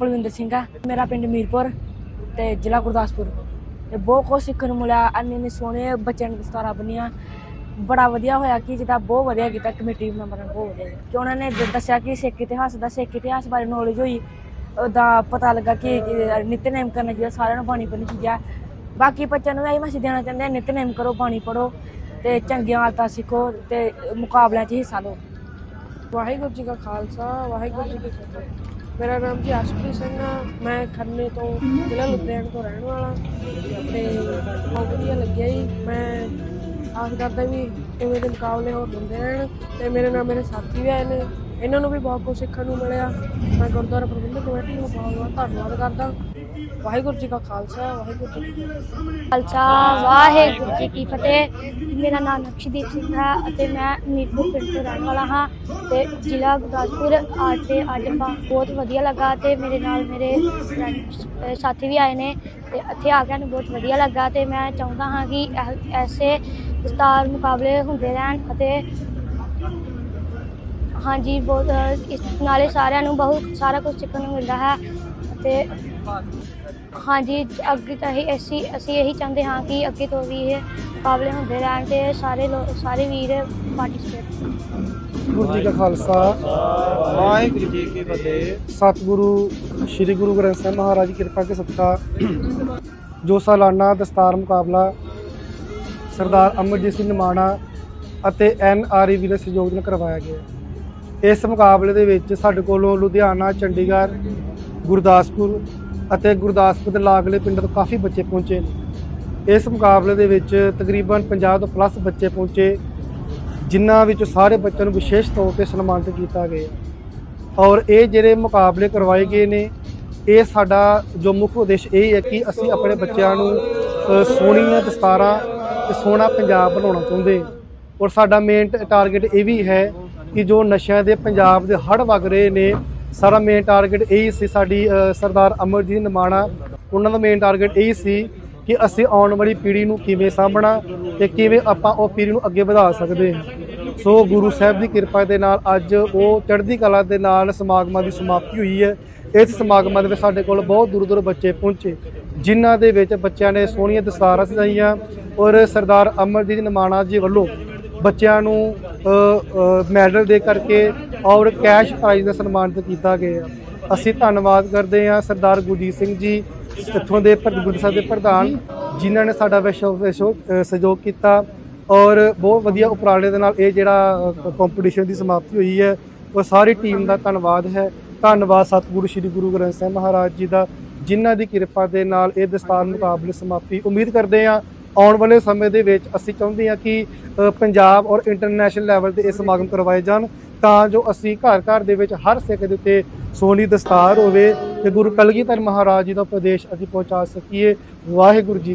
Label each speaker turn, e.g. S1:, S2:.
S1: ਪਲਵਿੰਦਰ ਸਿੰਘ ਆ, ਮੇਰਾ ਪਿੰਡ ਮੀਰਪੁਰ ਤੇ ਜ਼ਿਲ੍ਹਾ ਗੁਰਦਾਸਪੁਰ। ਤੇ ਬਹੁਤ ਕੁਝ ਸਿੱਖਣ ਨੂੰ ਮਿਲਿਆ, ਇੰਨੇ ਇੰਨੇ ਸੋਹਣੇ ਬੱਚਿਆਂ ਨੂੰ ਦਸਤਾਰਾਂ ਬੰਨੀਆਂ। ਬੜਾ ਵਧੀਆ ਹੋਇਆ ਕਿ ਜਿਹਦਾ ਬਹੁਤ ਵਧੀਆ ਕੀਤਾ, ਕਮੇਟੀ ਮੈਂਬਰਾਂ ਨੂੰ, ਬਹੁਤ ਵਧੀਆ ਕਿ ਉਹਨਾਂ ਨੇ ਦੱਸਿਆ ਕਿ ਸਿੱਖ ਇਤਿਹਾਸ ਦਾ, ਸਿੱਖ ਇਤਿਹਾਸ ਬਾਰੇ ਨੌਲੇਜ ਹੋਈ, ਉਹਦਾ ਪਤਾ ਲੱਗਾ ਕਿ ਨਿਤਨੇਮ ਕਰਨਾ ਚਾਹੀਦਾ ਸਾਰਿਆਂ ਨੂੰ ਬਾਣੀ ਪੜ੍ਹਨੀ ਚਾਹੀਦਾ ਬਾਕੀ ਬੱਚਿਆਂ ਨੂੰ ਇਹ ਮੈਸੇਜ ਦੇਣਾ ਚਾਹੁੰਦੇ ਆ, ਨਿਤਨੇਮ ਕਰੋ ਪਾਣੀ ਪੜੋ ਤੇ ਚੰਗੀਆਂ ਆਦਤਾਂ ਸਿੱਖੋ ਤੇ ਮੁਕਾਬਲਿਆਂ 'ਚ ਹਿੱਸਾ ਲਓ।
S2: ਵਾਹਿਗੁਰੂ ਜੀ ਕਾ ਖਾਲਸਾ, ਵਾਹਿਗੁਰੂ ਜੀ ਕੀ ਫਤਿਹ। ਮੇਰਾ ਨਾਮ ਜੀ ਅਰਸ਼ਪ੍ਰੀਤ ਸਿੰਘ ਆ। ਮੈਂ ਖੰਨੇ ਤੋਂ ਜ਼ਿਲ੍ਹਾ ਲੁਧਿਆਣਾ ਤੋਂ ਰਹਿਣ ਵਾਲਾ। ਤੇ ਬਹੁਤ ਵਧੀਆ ਲੱਗਿਆ ਜੀ। ਮੈਂ ਆਸ ਕਰਦਾ ਵੀ ਇਵੇਂ ਦੇ ਮੁਕਾਬਲੇ ਹੋਰ ਹੁੰਦੇ ਰਹਿਣ। ਤੇ ਮੇਰੇ ਨਾਲ ਮੇਰੇ ਸਾਥੀ ਵੀ ਆਏ ਨੇ। ਇਹਨਾਂ ਨੂੰ ਵੀ ਬਹੁਤ ਕੁਝ ਸਿੱਖਣ ਨੂੰ ਮਿਲਿਆ। ਮੈਂ ਗੁਰਦੁਆਰਾ ਪ੍ਰਬੰਧਕ ਕਮੇਟੀ ਨੂੰ ਬਹੁਤ ਬਹੁਤ ਧੰਨਵਾਦ ਕਰਦਾ। ਵਾਹਿਗੁਰੂ ਜੀ ਕਾ ਖਾਲਸਾ, ਵਾਹਿਗੁਰੂ ਜੀ ਕੀ ਫਤਿਹ।
S3: ਖਾਲਸਾ, ਵਾਹਿਗੁਰੂ ਜੀ ਕੀ ਫਤਿਹ। ਮੇਰਾ ਨਾਮ ਨਕਸ਼ਦੀਪ ਸਿੰਘ ਹੈ ਅਤੇ ਮੈਂ ਨੀਰਪੁਰ ਪਿੰਡ ਤੋਂ ਰਹਿਣ ਵਾਲਾ ਹਾਂ ਤੇ ਜ਼ਿਲ੍ਹਾ ਗੁਰਦਾਸਪੁਰ ਅੱਜ ਤੇ ਅੱਜ ਬਹੁਤ ਵਧੀਆ ਲੱਗਾ ਤੇ ਮੇਰੇ ਨਾਲ ਮੇਰੇ ਸਾਥੀ ਵੀ ਆਏ ਨੇ ਤੇ ਇੱਥੇ ਆ ਕੇ ਸਾਨੂੰ ਬਹੁਤ ਵਧੀਆ ਲੱਗਾ ਤੇ ਮੈਂ ਚਾਹੁੰਦਾ ਹਾਂ ਕਿ ਐਸੇ ਦਸਤਾਰ ਮੁਕਾਬਲੇ ਹੁੰਦੇ ਰਹਿਣ ਅਤੇ ਹਾਂਜੀ ਬਹੁਤ ਇਸ ਨਾਲੇ ਸਾਰਿਆਂ ਨੂੰ ਬਹੁਤ ਸਾਰਾ ਕੁਝ ਸਿੱਖਣ ਨੂੰ ਮਿਲਦਾ ਹੈ ਤੇ ਹਾਂਜੀ ਅੱਗੇ ਤਾਂ ਇਹ ਅਸੀਂ ਅਸੀਂ ਇਹੀ ਚਾਹੁੰਦੇ ਹਾਂ ਕਿ ਅੱਗੇ ਤੋਂ ਵੀ ਇਹ ਮੁਕਾਬਲੇ ਹੁੰਦੇ ਰਹਿਣ ਤੇ ਸਾਰੇ ਲੋਕ ਸਾਰੇ ਵੀਰ ਪਾਰਟਿਸਿਪੇਟ
S4: ਗੁਰੂ ਜੀ ਕਾ ਖਾਲਸਾ
S5: ਵਾਹਿਗੁਰੂ ਜੀ ਕੀ ਫਤਿਹ।
S4: ਸਤਿਗੁਰੂ ਸ੍ਰੀ ਗੁਰੂ ਗ੍ਰੰਥ ਸਾਹਿਬ ਮਹਾਰਾਜ ਦੀ ਕਿਰਪਾ ਕੇ ਸਦਕਾ ਜੋ ਸਾਲਾਨਾ ਦਸਤਾਰ ਮੁਕਾਬਲਾ ਸਰਦਾਰ ਅਮਰਜੀਤ ਸਿੰਘ ਨਿਮਾਣਾ ਅਤੇ ਐਨ ਆਰ ਈ ਦੇ ਸਹਿਯੋਗ ਨਾਲ ਕਰਵਾਇਆ ਗਿਆ। ਇਸ ਮੁਕਾਬਲੇ ਦੇ ਵਿੱਚ ਸਾਡੇ ਕੋਲੋਂ ਲੁਧਿਆਣਾ, ਚੰਡੀਗੜ੍ਹ, ਗੁਰਦਾਸਪੁਰ ਅਤੇ ਗੁਰਦਾਸਪੁਰ ਦੇ ਲਾਗਲੇ ਪਿੰਡਾਂ ਤੋਂ ਕਾਫੀ ਬੱਚੇ ਪਹੁੰਚੇ ਨੇ। ਇਸ ਮੁਕਾਬਲੇ ਦੇ ਵਿੱਚ ਤਕਰੀਬਨ 50 ਤੋਂ ਪਲੱਸ ਬੱਚੇ ਪਹੁੰਚੇ, ਜਿਨ੍ਹਾਂ ਵਿੱਚ ਸਾਰੇ ਬੱਚਿਆਂ ਨੂੰ ਵਿਸ਼ੇਸ਼ ਤੌਰ ਤੇ ਸਨਮਾਨਿਤ ਕੀਤਾ ਗਿਆ। ਔਰ ਇਹ ਜਿਹੜੇ ਮੁਕਾਬਲੇ ਕਰਵਾਏ ਗਏ ਨੇ, ਇਹ ਸਾਡਾ ਜੋ ਮੁੱਖ ਉਦੇਸ਼ ਇਹ ਹੈ ਕਿ ਅਸੀਂ ਆਪਣੇ ਬੱਚਿਆਂ ਨੂੰ ਸੋਹਣੀਆਂ ਦਸਤਾਰਾਂ ਤੇ ਸੋਹਣਾ ਪੰਜਾਬ ਬਣਾਉਣਾ ਚਾਹੁੰਦੇ ਔਰ ਸਾਡਾ ਮੇਨ ਟਾਰਗੇਟ ਇਹ ਵੀ ਹੈ ਕਿ ਜੋ ਨਸ਼ਿਆਂ ਦੇ ਪੰਜਾਬ ਦੇ ਹੜ ਵਗ ਰਹੇ ਨੇ, ਸਾਰਾ ਮੇਨ ਟਾਰਗੇਟ ਇਹੀ ਸੀ ਸਾਡੀ ਸਰਦਾਰ ਅਮਰਜੀਤ ਨਿਮਾਣਾ ਉਹਨਾਂ ਦਾ ਮੇਨ ਟਾਰਗੇਟ ਇਹੀ ਸੀ ਕਿ ਅਸੀਂ ਆਉਣ ਵਾਲੀ ਪੀੜ੍ਹੀ ਨੂੰ ਕਿਵੇਂ ਸਾਂਭਣਾ ਤੇ ਕਿਵੇਂ ਆਪਾਂ ਉਹ ਪੀੜ੍ਹੀ ਨੂੰ ਅੱਗੇ ਵਧਾ ਸਕਦੇ ਹਾਂ। ਸੋ ਗੁਰੂ ਸਾਹਿਬ ਦੀ ਕਿਰਪਾ ਦੇ ਨਾਲ ਅੱਜ ਉਹ ਚੜ੍ਹਦੀ ਕਲਾ ਦੇ ਨਾਲ ਸਮਾਗਮਾਂ ਦੀ ਸਮਾਪਤੀ ਹੋਈ ਹੈ। ਇਸ ਸਮਾਗਮਾਂ ਦੇ ਵਿੱਚ ਸਾਡੇ ਕੋਲ ਬਹੁਤ ਦੂਰ ਦੂਰ ਬੱਚੇ ਪਹੁੰਚੇ, ਜਿਨ੍ਹਾਂ ਦੇ ਵਿੱਚ ਬੱਚਿਆਂ ਨੇ ਸੋਹਣੀਆਂ ਦਸਤਾਰਾਂ ਸਜਾਈਆਂ ਔਰ ਸਰਦਾਰ ਅਮਰਜੀਤ ਨਿਮਾਣਾ ਜੀ ਵੱਲੋਂ ਬੱਚਿਆਂ ਨੂੰ ਮੈਡਲ ਦੇ ਕਰਕੇ ਔਰ ਕੈਸ਼ ਪ੍ਰਾਈਜ਼ ਨਾਲ ਸਨਮਾਨਿਤ ਕੀਤਾ ਗਿਆ। ਅਸੀਂ ਧੰਨਵਾਦ ਕਰਦੇ ਹਾਂ ਸਰਦਾਰ ਗੁਰਜੀਤ ਸਿੰਘ ਜੀ, ਇੱਥੋਂ ਦੇ ਪਰ- ਗੁਰੂ ਸਾਹਿਬ ਦੇ ਪ੍ਰਧਾਨ, ਜਿਨ੍ਹਾਂ ਨੇ ਸਾਡਾ ਵਿਸ਼ਵ ਵਿਸ਼ਵ ਸਹਿਯੋਗ ਕੀਤਾ ਔਰ ਬਹੁਤ ਵਧੀਆ ਉਪਰਾਲੇ ਦੇ ਨਾਲ ਇਹ ਜਿਹੜਾ ਕੰਪੀਟੀਸ਼ਨ ਦੀ ਸਮਾਪਤੀ ਹੋਈ ਹੈ, ਉਹ ਸਾਰੀ ਟੀਮ ਦਾ ਧੰਨਵਾਦ ਹੈ। ਧੰਨਵਾਦ ਸਤਿਗੁਰੂ ਸ੍ਰੀ ਗੁਰੂ ਗ੍ਰੰਥ ਸਾਹਿਬ ਮਹਾਰਾਜ ਜੀ ਦਾ, ਜਿਨ੍ਹਾਂ ਦੀ ਕਿਰਪਾ ਦੇ ਨਾਲ ਇਹ ਦਸਤਾਰ ਮੁਕਾਬਲੇ ਸਮਾਪਤੀ। ਉਮੀਦ ਕਰਦੇ ਹਾਂ ਆਉਣ ਵਾਲੇ ਸਮੇਂ ਦੇ ਵਿੱਚ ਅਸੀਂ ਚਾਹੁੰਦੇ ਹਾਂ ਕਿ ਪੰਜਾਬ ਔਰ ਇੰਟਰਨੈਸ਼ਨਲ ਲੈਵਲ ਤੇ ਇਹ ਸਮਾਗਮ ਕਰਵਾਏ ਜਾਣ ਤਾਂ ਜੋ ਅਸੀਂ ਘਰ ਘਰ ਦੇ ਵਿੱਚ ਹਰ ਸਿੱਖ ਦੇ ਉੱਤੇ ਸੋਹਣੀ ਦਸਤਾਰ ਹੋਵੇ ਤੇ ਗੁਰੂ ਕਲਗੀਧਰ ਮਹਾਰਾਜ ਜੀ ਦਾ ਉਪਦੇਸ਼ ਅਸੀਂ ਪਹੁੰਚਾ ਸਕੀਏ। ਵਾਹਿਗੁਰੂ ਜੀ